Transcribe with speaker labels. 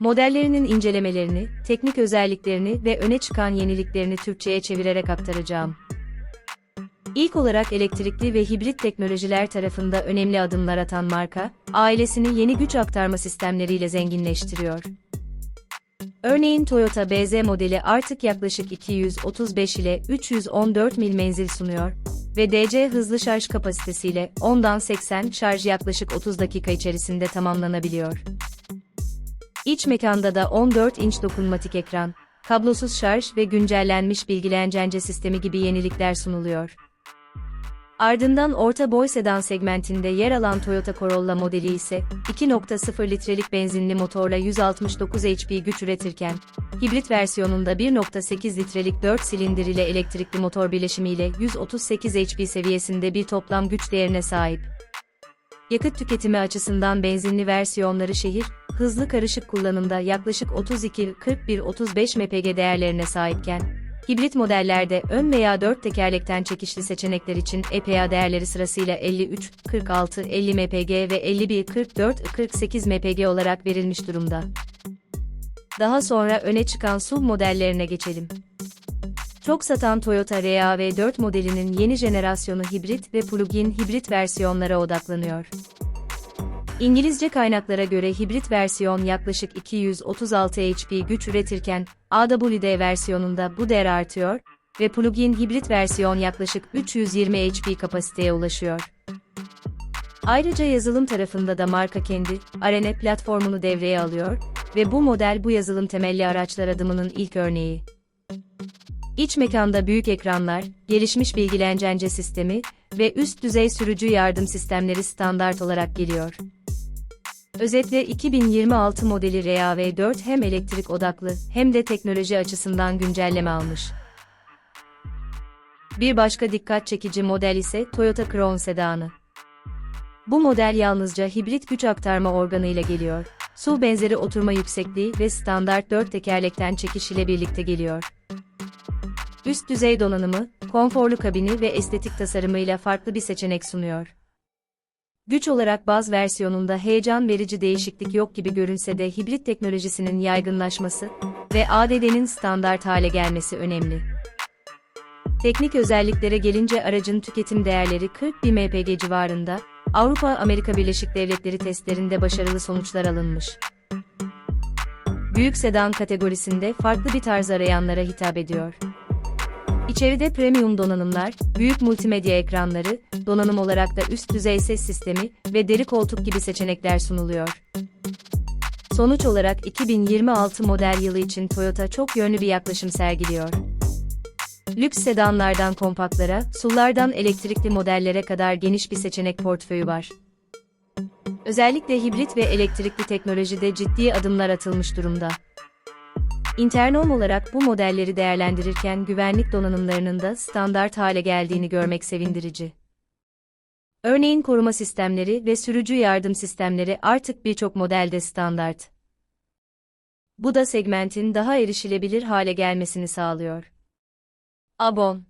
Speaker 1: Modellerinin incelemelerini, teknik özelliklerini ve öne çıkan yeniliklerini Türkçe'ye çevirerek aktaracağım. İlk olarak elektrikli ve hibrit teknolojiler tarafında önemli adımlar atan marka, ailesini yeni güç aktarma sistemleriyle zenginleştiriyor. Örneğin Toyota BZ modeli artık yaklaşık 235 ile 314 mil menzil sunuyor ve DC hızlı şarj kapasitesiyle 10'dan 80 şarj yaklaşık 30 dakika içerisinde tamamlanabiliyor. İç mekanda da 14 inç dokunmatik ekran, kablosuz şarj ve güncellenmiş bilgilencence sistemi gibi yenilikler sunuluyor. Ardından orta boy sedan segmentinde yer alan Toyota Corolla modeli ise 2.0 litrelik benzinli motorla 169 HP güç üretirken, hibrit versiyonunda 1.8 litrelik 4 silindir ile elektrikli motor bileşimiyle 138 HP seviyesinde bir toplam güç değerine sahip. Yakıt tüketimi açısından benzinli versiyonları şehir, hızlı karışık kullanımda yaklaşık 32-41-35 mpg değerlerine sahipken, hibrit modellerde ön veya 4 tekerlekten çekişli seçenekler için EPA değerleri sırasıyla 53, 46, 50 mpg ve 51, 44, 48 mpg olarak verilmiş durumda. Daha sonra öne çıkan SUV modellerine geçelim. Çok satan Toyota RAV4 modelinin yeni jenerasyonu hibrit ve plug-in hibrit versiyonlara odaklanıyor. İngilizce kaynaklara göre hibrit versiyon yaklaşık 236 HP güç üretirken, AWD versiyonunda bu değer artıyor ve plug-in hibrit versiyon yaklaşık 320 HP kapasiteye ulaşıyor. Ayrıca yazılım tarafında da marka kendi Arena platformunu devreye alıyor ve bu model bu yazılım temelli araçlar adımının ilk örneği. İç mekanda büyük ekranlar, gelişmiş bilgilencence sistemi ve üst düzey sürücü yardım sistemleri standart olarak geliyor. Özetle 2026 modeli RAV4 hem elektrik odaklı hem de teknoloji açısından güncelleme almış. Bir başka dikkat çekici model ise Toyota Crown sedanı. Bu model yalnızca hibrit güç aktarma organıyla geliyor. SUV benzeri oturma yüksekliği ve standart 4 tekerlekten çekiş ile birlikte geliyor. Üst düzey donanımı, konforlu kabini ve estetik tasarımıyla farklı bir seçenek sunuyor. Güç olarak baz versiyonunda heyecan verici değişiklik yok gibi görünse de hibrit teknolojisinin yaygınlaşması ve ADD'nin standart hale gelmesi önemli. Teknik özelliklere gelince aracın tüketim değerleri 41 mpg civarında, Avrupa-Amerika Birleşik Devletleri testlerinde başarılı sonuçlar alınmış. Büyük sedan kategorisinde farklı bir tarz arayanlara hitap ediyor. İçeride premium donanımlar, büyük multimedya ekranları, donanım olarak da üst düzey ses sistemi ve deri koltuk gibi seçenekler sunuluyor. Sonuç olarak 2026 model yılı için Toyota çok yönlü bir yaklaşım sergiliyor. Lüks sedanlardan kompaktlara, SUV'lardan elektrikli modellere kadar geniş bir seçenek portföyü var. Özellikle hibrit ve elektrikli teknolojide ciddi adımlar atılmış durumda. Internom olarak bu modelleri değerlendirirken güvenlik donanımlarının da standart hale geldiğini görmek sevindirici. Örneğin koruma sistemleri ve sürücü yardım sistemleri artık birçok modelde standart. Bu da segmentin daha erişilebilir hale gelmesini sağlıyor. Abon